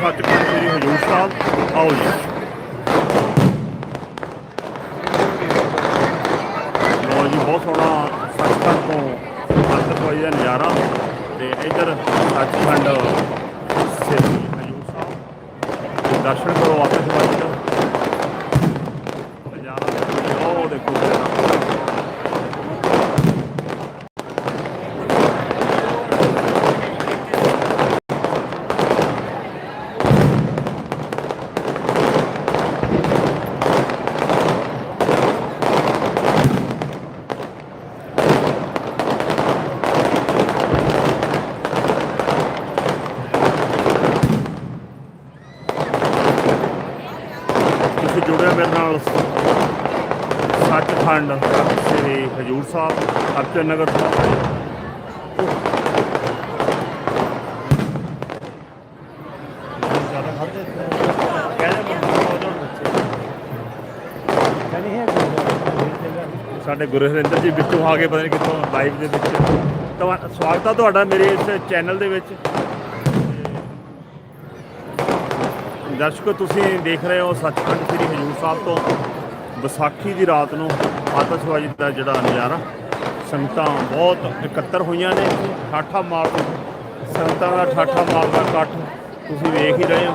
ਸੱਚਖੰਡ ਸ੍ਰੀ ਹਜੂਰ ਸਾਹਿਬ। ਆਓ ਜੀ। ਲੋ ਜੀ, ਬਹੁਤ ਸੋਹਣਾ ਸੱਚਖੰਡ ਤੋਂ ਅੰਦਰ ਹੋਈ ਦਾ ਨਜ਼ਾਰਾ। ਤੇ ਇੱਧਰ ਸੱਚਖੰਡ ਸ੍ਰੀ ਹਜੂਰ ਸਾਹਿਬ ਤੇ ਦਰਸ਼ਨ ਕਰੋ ਆਤਿਸ਼ਬਾਜ਼ੀ ਦਾ ਨਜ਼ਾਰਾ ਉਹ ਦੇਖੋ ਜਰਾ। ਤੁਸੀਂ ਜੁੜੇ ਮੇਰੇ ਨਾਲ ਸੱਚਖੰਡ ਸ੍ਰੀ ਹਜੂਰ ਸਾਹਿਬ, ਅਰਜਨ ਨਗਰ ਤੋਂ। ਸਾਡੇ ਗੁਰੂ ਹਰਿੰਦਰ ਜੀ ਵਿੱਚੋਂ ਆ ਕੇ ਪਤਾ ਨਹੀਂ ਕਿੱਥੋਂ ਲਾਈਵ ਦੇ ਵਿੱਚ। ਸਵਾਗਤ ਆ ਤੁਹਾਡਾ ਮੇਰੇ ਇਸ ਚੈਨਲ ਦੇ ਵਿੱਚ। ਦਰਸ਼ਕੋ, ਤੁਸੀਂ ਦੇਖ ਰਹੇ ਹੋ ਸੱਚਖੰਡ ਸ੍ਰੀ ਹਜੂਰ ਸਾਹਿਬ ਤੋਂ ਵਿਸਾਖੀ ਦੀ ਰਾਤ ਨੂੰ। ਆਤਿਸ਼ਬਾਜ਼ੀ ਦਾ ਜਿਹੜਾ ਨਜ਼ਾਰਾ, ਸੰਗਤਾਂ ਬਹੁਤ ਇਕੱਤਰ ਹੋਈਆਂ ਨੇ ਠਾਠਾ ਮਾਰ ਸੰਗਤਾਂ ਦਾ ਠਾਠਾ ਮਾਰਦਾ ਇਕੱਠ ਤੁਸੀਂ ਵੇਖ ਹੀ ਰਹੇ ਹੋ।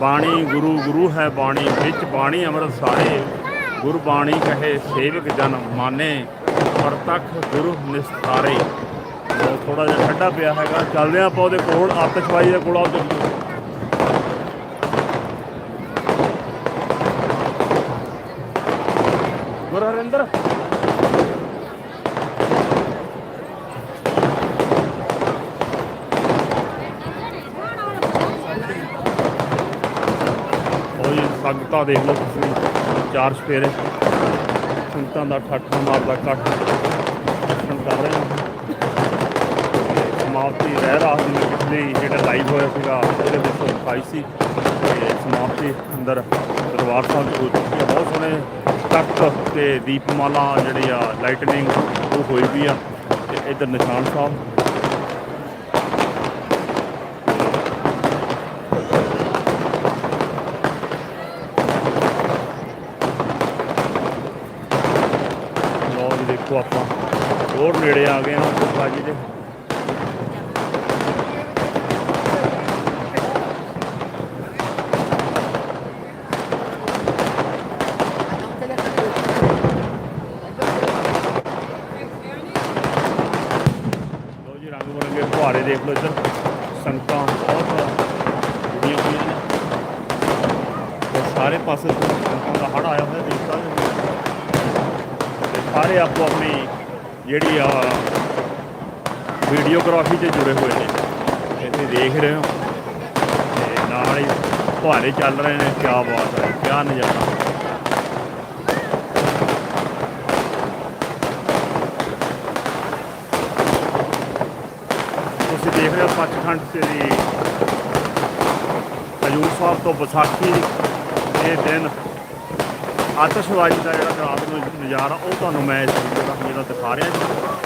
ਬਾਣੀ ਗੁਰੂ ਗੁਰੂ ਹੈ ਬਾਣੀ, ਵਿੱਚ ਬਾਣੀ ਅੰਮ੍ਰਿਤ ਸਾਰੇ ਗੁਰ ਬਾਣੀ ਕਹੇ, ਸੇਵਕ ਜਨ ਮਾਨੇ ਪ੍ਰਤੱਖ ਗੁਰੂ ਨਿਸਤਾਰੇ। ਥੋੜਾ ਜਿਹਾ ਠੰਡਾ ਪਿਆ ਹੈਗਾ। ਚੱਲਦੇ ਆਪਾਂ ਉਹਦੇ ਕੋਲ, ਆਤਿਸ਼ਬਾਜ਼ੀ ਦੇ ਕੋਲ ਆਓ ਚੱਲੀਏ ਗੁਰੂ ਹਰਿੰਦਰ। ਸੰਗਤਾਂ ਦੇਖ ਲਓ ਤੁਸੀਂ, ਚਾਰ ਸਪੇਰੇ ਸੰਗਤਾਂ ਦਾ ਠਾਠਾ ਮਾਰਦਾ ਕੱਟ ਦਰਸ਼ਨ ਕਰ ਰਹੇ ਸਮਾਪਤੀ ਰਹਿ ਰਾਤ ਨੂੰ ਪਿਛਲੀ ਜਿਹੜਾ ਲਾਈਵ ਹੋਇਆ ਸੀਗਾ, ਉਹਦੇ ਵਿੱਚ ਦਿਖਾਈ ਸੀ। ਤੇ ਸਮਾਪਤੀ ਅੰਦਰ ਦਰਬਾਰ ਸਾਹਿਬ ਚ ਚੁੱਕੀ ਹੈ ਬਹੁਤ ਸੋਹਣੇ ਤਖਤ ਤੇ ਦੀਪਮਾਲਾ ਜਿਹੜੀ ਆ ਲਾਈਟਨਿੰਗ ਉਹ ਹੋਈ ਵੀ ਆ। ਤੇ ਇਧਰ ਨਿਸ਼ਾਨ ਸਾਹਿਬ। ਲੋ ਦੇਖੋ ਆਪਾਂ। ਹੋਰ ਨੇੜੇ ਆ ਗਏ ਹਾਂ ਬਾਜੀ ਦੇ ਲੋ ਜੀ ਰੰਗ ਬਰੰਗੇ ਫੁਹਾਰੇ ਦੇਖ ਲਓ ਇੱਧਰ। ਸੰਗਤਾਂ ਬਹੁਤ ਜੁੜੀਆਂ ਹੋਈਆਂ ਨੇ। ਤੇ ਸਾਰੇ ਪਾਸੇ ਸੰਗਤਾਂ ਦਾ ਹੜ ਆਇਆ ਹੋਇਆ ਦੇਖ ਸਕਦੇ ਤੇ ਸਾਰੇ ਆਪੋ ਆਪਣੀ ਜਿਹੜੀ ਆ ਵੀਡੀਓਗ੍ਰਾਫੀ 'ਚ ਜੁੜੇ ਹੋਏ ਨੇ। ਇੱਥੇ ਦੇਖ ਰਹੇ ਹੋ। ਤੇ ਨਾਲ ਹੀ ਫੁਹਾਰੇ ਚੱਲ ਰਹੇ ਨੇ। ਕੀ ਬਾਤ ਹੈ ਕੀ ਨਜ਼ਾਰਾ ਤੁਸੀਂ ਦੇਖ ਰਹੇ ਸ੍ਰੀ ਹਜੂਰ ਸਾਹਿਬ ਤੋਂ ਵਿਸਾਖੀ ਦੇ ਦਿਨ ਆਤਿਸ਼ਬਾਜ਼ੀ ਦਾ ਜਿਹੜਾ ਰਾਤ ਨੂੰ ਨਜ਼ਾਰਾ, ਉਹ ਤੁਹਾਨੂੰ ਮੈਂ ਇਸ ਵੀਡੀਓ ਦਾ ਜਿਹੜਾ ਦਿਖਾ ਰਿਹਾ ਜੀ।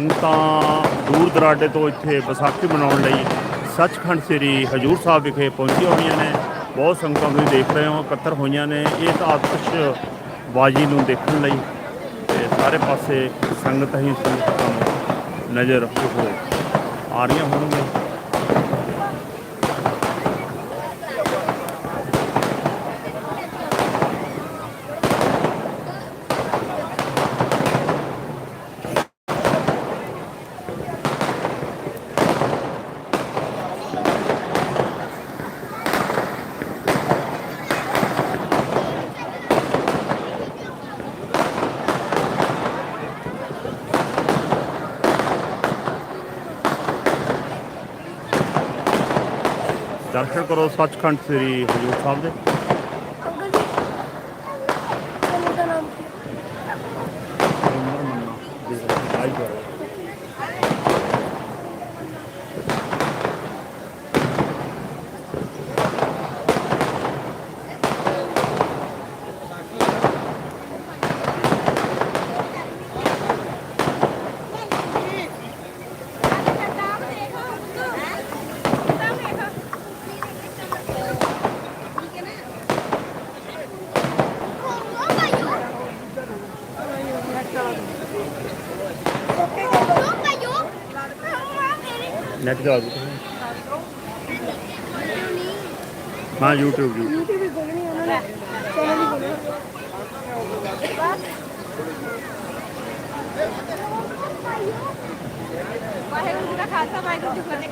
ਸੰਗਤਾਂ ਦੂਰ ਦਰਾਡੇ ਤੋਂ ਇੱਥੇ ਵਿਸਾਖੀ ਮਨਾਉਣ ਲਈ ਸੱਚਖੰਡ ਸ੍ਰੀ ਹਜੂਰ ਸਾਹਿਬ ਵਿਖੇ ਪਹੁੰਚੀਆਂ ਹੋਈਆਂ ਨੇ। ਬਹੁਤ ਸੰਗਤਾਂ ਤੁਸੀਂ ਦੇਖ ਰਹੇ ਹੋ, ਇਕੱਤਰ ਹੋਈਆਂ ਨੇ। ਇਹ ਤਾਂ ਆਤਿਸ਼ ਬਾਜੀ ਨੂੰ ਦੇਖਣ ਲਈ ਤੇ ਸਾਰੇ ਪਾਸੇ ਸੰਗਤ ਹੀ ਸੰਗਤਾਂ ਨਜ਼ਰ ਉਹ ਆ ਰਹੀਆਂ ਹੋਣਗੀਆਂ। ਦਰਸ਼ਨ ਕਰੋ ਸੱਚਖੰਡ ਸ੍ਰੀ ਹਜੂਰ ਸਾਹਿਬ ਦੇ ਅੰਕਲ ਜੀ ਤੁਹਾਨੂੰ ਦਾ ਨਾਮ ਕੀ ਨੈਟ ਦੋ ਹਾਂ, YouTube ਜੀ YouTube ਵੀ ਖੋਲਣੀ ਉਹਨਾਂ ਨੇ ਚੈਨਲ ਵੀ ਖੋਲਣਾ ਵਾਹਿਗੁਰੂ ਜੀ ਦਾ ਖਾਲਸਾ, ਵਾਹਿਗੁਰੂ ਜੀ ਕੀ ਫਤਿਹ।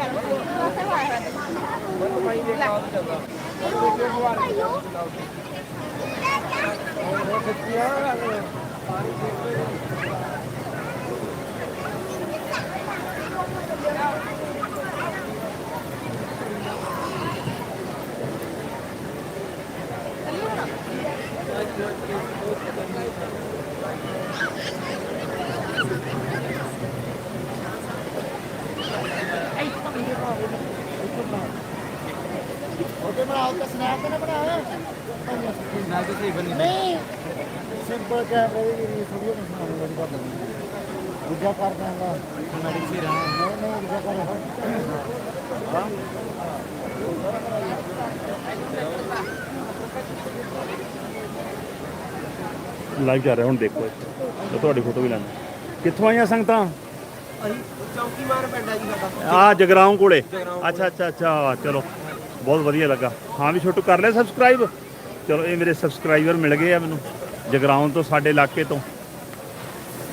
ਉਹਦੇ ਬਣਾਓ ਤਾਂ ਸਨੈਪ ਤੇ ਨਾ ਬਣਾਓ ਨਾ ਤੁਸੀਂ ਬਣੀ ਨਹੀਂ ਸਿੰਪਲ ਕੈਮਰੇ ਦੀ ਰੀਸ ਵੀਡੀਓ ਨੂੰ ਬਣਾਉਣੀ ਬੜੀ ਕਰ ਦਿੰਦੀ ਦੂਜਾ ਕਰ ਦਾਂਗਾ ਮੈਂ ਲਿਖੀ ਰਹਾ ਨਹੀਂ ਨਹੀਂ ਦੂਜਾ ਕਰ ਲਾਈਵ ਚੱਲ ਰਿਹਾ ਹੁਣ ਦੇਖੋ ਮੈਂ ਤੁਹਾਡੀ ਫੋਟੋ ਵੀ ਲੈਣਾ। ਕਿੱਥੋਂ ਆਈਆਂ ਸੰਗਤਾਂ? ਚੌਂਕੀ ਮਾਰ ਪੈਂਦਾ ਜੀ ਸਾਡਾ ਆ ਜਗਰਾਉਂ ਕੋਲੇ। ਅੱਛਾ ਅੱਛਾ ਅੱਛਾ ਚਲੋ ਬਹੁਤ ਵਧੀਆ ਲੱਗਾ। ਹਾਂ ਵੀ ਛੋਟੂ ਕਰ ਲਿਆ ਸਬਸਕ੍ਰਾਈਬ ਚਲੋ ਇਹ ਮੇਰੇ ਸਬਸਕ੍ਰਾਈਬਰ ਮਿਲ ਗਏ ਆ ਮੈਨੂੰ ਜਗਰਾਉਂ ਤੋਂ ਸਾਡੇ ਇਲਾਕੇ ਤੋਂ।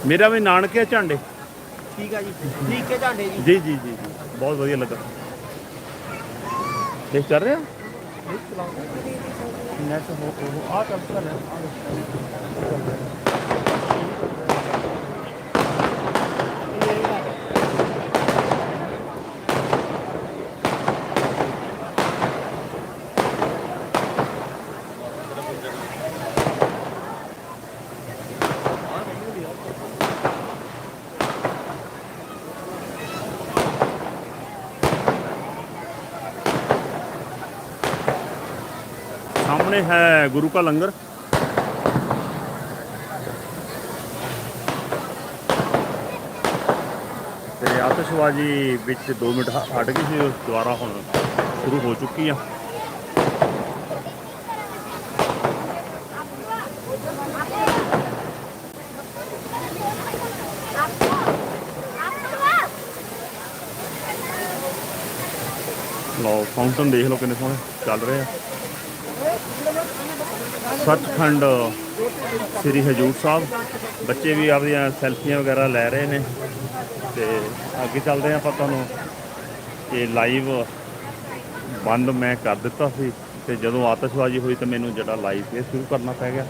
ਮੇਰਾ ਵੀ ਨਾਨਕੇ ਝਾਂਡੇ। ਠੀਕ ਆ ਜੀ। ਠੀਕ ਹੈ ਝਾਂਡੇ ਜੀ। ਜੀ ਜੀ ਜੀ ਜੀ। ਬਹੁਤ ਵਧੀਆ ਲੱਗਾ। ਦੇਖ ਚੱਲ ਰਿਹਾ? ਨੈਟ ਹੋ ਹੋ ਆ ਚੱਲ ਚੱਲ ਰਿਹਾ। ਸਾਹਮਣੇ ਹੈ ਗੁਰੂ ਕਾ ਲੰਗਰ। ਤੇ ਆਤਿਸ਼ਬਾਜ਼ੀ ਵਿੱਚ 2 ਮਿੰਟ ਹਟ ਗਈ ਸੀ, ਦੁਬਾਰਾ ਹੁਣ ਸ਼ੁਰੂ ਹੋ ਚੁੱਕੀ ਆ। ਲਓ ਫਾਊਂਟਨ ਦੇਖ ਲਓ ਕਿੰਨੇ ਸੋਹਣੇ ਚੱਲ ਰਹੇ ਆ। ਸੱਚਖੰਡ ਸ੍ਰੀ ਹਜੂਰ ਸਾਹਿਬ। ਬੱਚੇ ਵੀ ਆਪਦੀਆਂ ਸੈਲਫੀਆਂ ਵਗੈਰਾ ਲੈ ਰਹੇ ਨੇ ਤੇ ਅੱਗੇ ਚੱਲਦੇ ਹਾਂ ਆਪਾਂ ਤੁਹਾਨੂੰ। ਇਹ ਲਾਈਵ ਬੰਦ ਮੈਂ ਕਰ ਦਿੱਤਾ ਸੀ ਤੇ ਜਦੋਂ ਆਤਿਸ਼ਬਾਜ਼ੀ ਹੋਈ ਤਾਂ ਮੈਨੂੰ ਜਿਹੜਾ ਲਾਈਵ ਫੇਰ ਸ਼ੁਰੂ ਕਰਨਾ ਪੈ ਗਿਆ।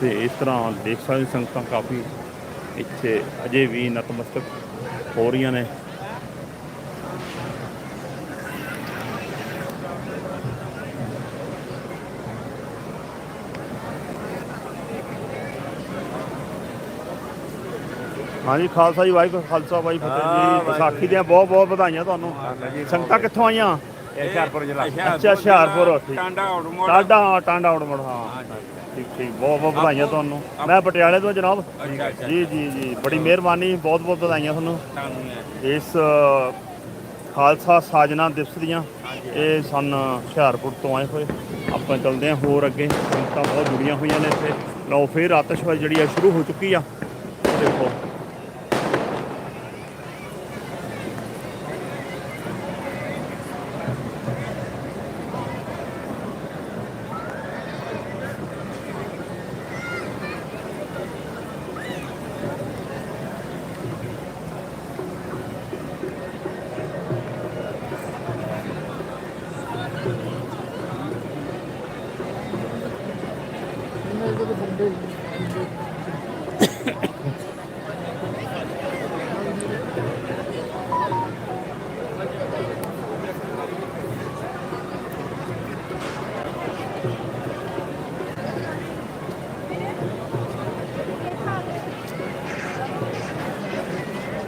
ਤੇ ਇਸ ਤਰ੍ਹਾਂ ਦੇਖ ਸਕਦੇ ਸੰਗਤਾਂ ਕਾਫੀ ਇੱਥੇ ਅਜੇ ਵੀ ਨਤਮਸਤਕ ਹੋ ਰਹੀਆਂ ਨੇ। ਹਾਂਜੀ ਖਾਲਸਾ ਜੀ ਵਾਹਿਗੁਰੂ ਖਾਲਸਾ ਵਾਹਿ ਫਤਿਹ ਜੀ। ਵਿਸਾਖੀ ਦੀਆਂ ਬਹੁਤ ਬਹੁਤ ਵਧਾਈਆਂ ਤੁਹਾਨੂੰ। ਸੰਗਤਾਂ ਕਿੱਥੋਂ ਆਈਆਂ? ਹੁਸ਼ਿਆਰਪੁਰ ਜ਼ਿਲ੍ਹਾ। ਅੱਛਾ ਹੁਸ਼ਿਆਰਪੁਰ ਠੀਕ। ਟਾਂਡਾ ਆਟੋਮੋੜ ਟਾਂਡਾ ਟਾਂਡਾ ਆਉਟਮੜ ਹਾਂ। ਠੀਕ ਠੀਕ ਬਹੁਤ ਬਹੁਤ ਵਧਾਈਆਂ ਤੁਹਾਨੂੰ। ਮੈਂ ਪਟਿਆਲੇ ਤੋਂ ਜਨਾਬ। ਜੀ ਜੀ ਜੀ। ਬੜੀ ਮਿਹਰਬਾਨੀ ਬਹੁਤ ਬਹੁਤ ਵਧਾਈਆਂ ਤੁਹਾਨੂੰ। ਇਸ ਖਾਲਸਾ ਸਾਜਨਾ ਦਿਵਸ ਦੀਆਂ ਇਹ ਸਨ ਹੁਸ਼ਿਆਰਪੁਰ ਤੋਂ ਆਏ ਹੋਏ। ਆਪਾਂ ਚੱਲਦੇ ਹਾਂ ਹੋਰ ਅੱਗੇ। ਸੰਗਤਾਂ ਬਹੁਤ ਜੁੜੀਆਂ ਹੋਈਆਂ ਨੇ ਇੱਥੇ। ਲਓ ਫੇਰ ਆਤਿਸ਼ਬਾਜ਼ੀ ਜਿਹੜੀ ਆ ਸ਼ੁਰੂ ਹੋ ਚੁੱਕੀ ਆ। ਦੇਖੋ।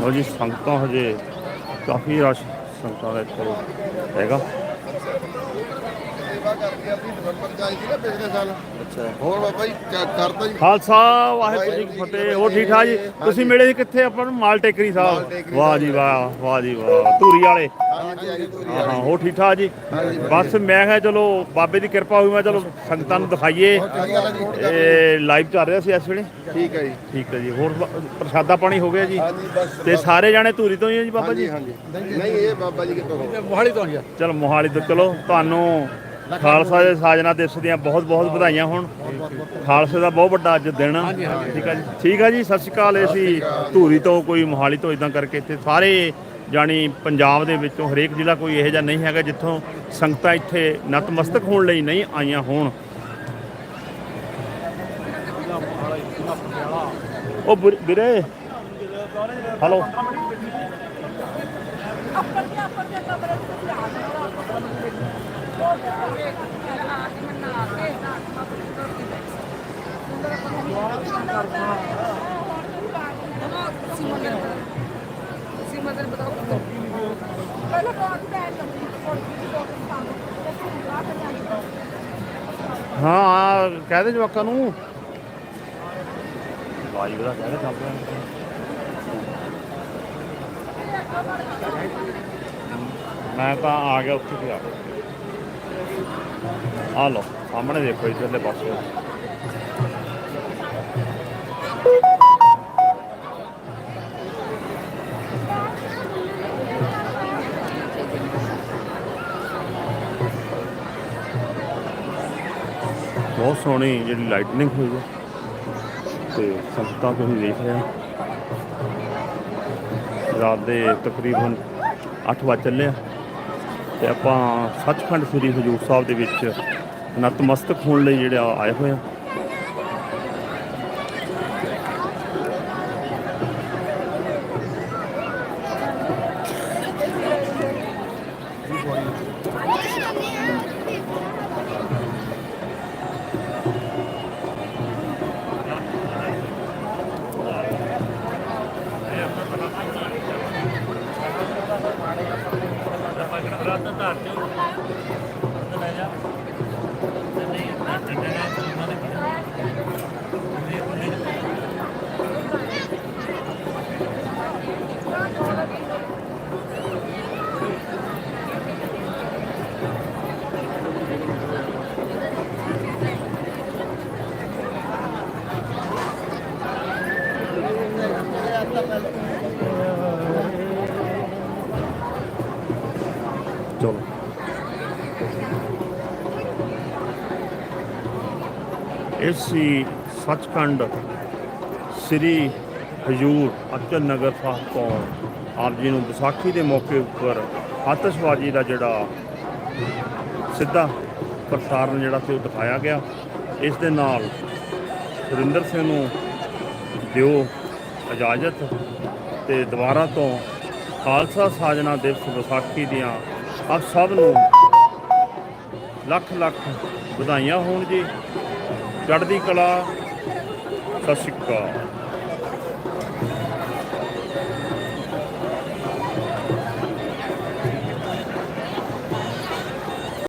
ਵਿਸਾਖੀ ਵਿਸਾਖੀ ਨੂੰ ਜਿਹੜਾ ਸੰਗਤਾਂ ਇੱਥੇ ਇਕੱਤਰ ਹੋਈਆਂ ਤੇ ਆਓ ਬਚਾਉਂਦੇ ਆ ਖੜੇ ਆ ਸੱਚਖੰਡ ਦੇ ਸੇਵਾ ਕਰਦੀ ਆ ਅਸੀਂ ਨਵੰਬਰ ਚ ਆਈ ਸੀ ਨਾ ਪਿਛਲੇ ਸਾਲ। ਅੱਛਾ। ਹੋਰ ਬਾਬਾ ਜੀ ਕ- ਕਰਤਾ ਜੀ। ਖਾਲਸਾ ਵਾਹਿਗੁਰੂ ਜੀ ਕੀ ਫਤਿਹ। ਉਹ ਠੀਕ ਠਾਕ ਜੀ? ਤੁਸੀਂ ਮਿਲੇ ਸੀ ਕਿੱਥੇ ਆਪਾਂ ਨੂੰ? ਮਾਲ ਟੇਕਰੀ ਸਾਹਿਬ। ਵਾਹ ਜੀ ਵਾਹ ਵਾਹ ਜੀ ਵਾਹ। ਧੂਰੀ ਵਾਲੇ। ਹਾਂਜੀ ਹਾਂਜੀ ਪੂਰੀ ਹਾਂ ਹਾਂ ਉਹ ਠੀਕ ਠਾਕ ਜੀ? ਬਸ ਮੈਂ ਕਿਹਾ ਚਲੋ ਬਾਬੇ ਦੀ ਕਿਰਪਾ ਹੋਈ ਮੈਂ ਚਲੋ ਸੰਗਤਾਂ ਨੂੰ ਦਿਖਾਈਏ। ਚੰਗੀ ਗੱਲ ਆ ਜੀ। ਇਹ ਲਾਈਵ ਚੱਲ ਰਿਹਾ ਸੀ ਇਸ ਵੇਲੇ? ਠੀਕ ਹੈ ਜੀ। ਠੀਕ ਹੈ ਜੀ। ਹੋਰ ਬ- ਪ੍ਰਸ਼ਾਦਾ ਪਾਣੀ ਹੋ ਗਿਆ ਜੀ? ਹਾਂਜੀ ਬਸ ਤੇ ਸਾਰੇ ਜਾਣੇ ਧੂਰੀ ਤੋਂ ਹੀ ਆ ਜੀ ਬਾਬਾ ਜੀ? ਹਾਂਜੀ ਨਹੀਂ ਇਹ ਬਾਬਾ ਜੀ ਕਿਤੋਂ ਹੋ? ਮੋਹਾਲੀ ਤੋਂ ਆਇਆ ਚਲ ਮੋਹਾਲੀ ਤੋਂ ਚਲੋ ਤੁਹਾਨੂੰ ਖਾਲਸਾ ਦੇ ਸਾਜਨਾ ਦਿਵਸ ਦੀਆਂ ਬਹੁਤ ਬਹੁਤ ਵਧਾਈਆਂ ਹੋਣ। ਖਾਲਸੇ ਦਾ ਬਹੁਤ ਵੱਡਾ ਅੱਜ ਦਿਨ। ਆ ਠੀਕ ਆ ਜੀ। ਠੀਕ ਆ ਜੀ, ਸਤਿ ਸ਼੍ਰੀ ਅਕਾਲ। ਅਸੀਂ ਧੂਰੀ ਤੋਂ ਕੋਈ, ਮੋਹਾਲੀ ਤੋਂ ਇਦਾਂ ਕਰਕੇ ਇੱਥੇ ਸਾਰੇ ਜਾਣੀ ਪੰਜਾਬ ਦੇ ਵਿੱਚੋਂ ਹਰੇਕ ਜ਼ਿਲ੍ਹਾ ਕੋਈ ਇਹੋ ਜਿਹਾ ਨਹੀਂ ਹੈਗਾ ਜਿੱਥੋਂ ਸੰਗਤਾਂ ਇੱਥੇ ਨਤਮਸਤਕ ਹੋਣ ਲਈ ਨਹੀਂ ਆਈਆਂ ਹੋਣ। ਉਹ ਵੀਰੇ। ਹਲੋ ਪਹਿਲਾਂ ਬਾਅਦ ਬੈਠ ਜਾਂਦੀ ਕੋਲ ਤੇ ਸੁਣਵਾ ਹਾਂ ਕਹਿ ਦੇ ਜਵਾਕਾਂ ਨੂੰ। ਬਾਈ ਉਹਦਾ ਕਹਿ ਦੇ ਰਿਹਾ ਮੈਂ ਤਾਂ ਆ ਗਿਆ ਉੱਥੇ ਵੀ ਆ। ਗਿਆ ਆ ਲੋ ਸਾਹਮਣੇ ਦੇਖੋ ਇਧਰਲੇ ਪਾਸੇ ਬਹੁਤ ਸੋਹਣੀ ਜਿਹੜੀ ਲਾਈਟਨਿੰਗ ਹੋਈ ਹੈ। ਤੇ ਸੰਗਤਾਂ ਤੁਸੀਂ ਦੇਖ ਰਹੇ ਹੋ ਰਾਤ ਦੇ ਤਕਰੀਬਨ 8 ਵਜੇ ਚੱਲੇ ਆ। ਤੇ ਆਪਾਂ ਸੱਚਖੰਡ ਸ੍ਰੀ ਹਜੂਰ ਸਾਹਿਬ ਦੇ ਵਿੱਚ ਨਤਮਸਤਕ ਹੋਣ ਲਈ ਜਿਹੜੇ ਆਏ ਹੋਏ ਆ। ਇਹ ਸੀ ਸੱਚਖੰਡ ਸ੍ਰੀ ਹਜੂਰ ਅਚਲ ਨਗਰ ਸਾਹਿਬ ਤੋਂ ਆਪ ਜੀ ਨੂੰ ਵਿਸਾਖੀ ਦੇ ਮੌਕੇ ਉੱਪਰ ਆਤਿਸ਼ਬਾਜ਼ੀ ਦਾ ਜਿਹੜਾ ਸਿੱਧਾ ਪ੍ਰਸਾਰਣ ਜਿਹੜਾ ਸੀ ਉਹ ਦਿਖਾਇਆ ਗਿਆ। ਇਸ ਦੇ ਨਾਲ ਸੁਰਿੰਦਰ ਸਿੰਘ ਨੂੰ ਦਿਓ ਇਜਾਜ਼ਤ ਤੇ ਦੁਬਾਰਾ ਤੋਂ ਖਾਲਸਾ ਸਾਜਨਾ ਦਿਵਸ ਵਿਸਾਖੀ ਦੀਆਂ ਆਪ ਸਭ ਨੂੰ ਲੱਖ ਲੱਖ ਵਧਾਈਆਂ ਹੋਣ ਜੀ। ਚੜ੍ਹਦੀ ਕਲਾ। ਸਤਿ ਸ਼੍ਰੀ ਅਕਾਲ।